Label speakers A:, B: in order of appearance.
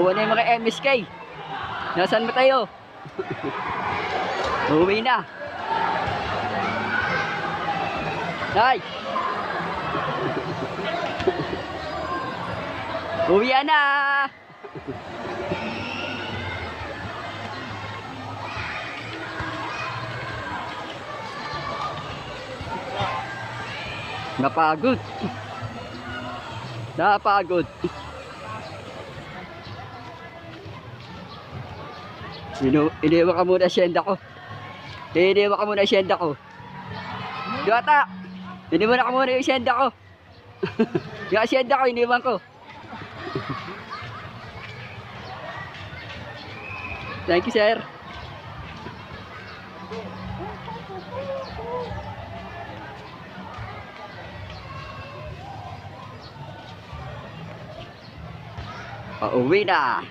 A: Uwi na yung mga MSK. Nasaan ba tayo? Uwi na. Nay! Uwi na! Napagod. Napagod. Inu iniwan ka muna siyenda ko. Iniwan ka muna siyenda ko. Diwata! Iniwan ka muna yung siyenda ko. yung siyenda ko, iniwan ko. Thank you, sir. Pauwi na.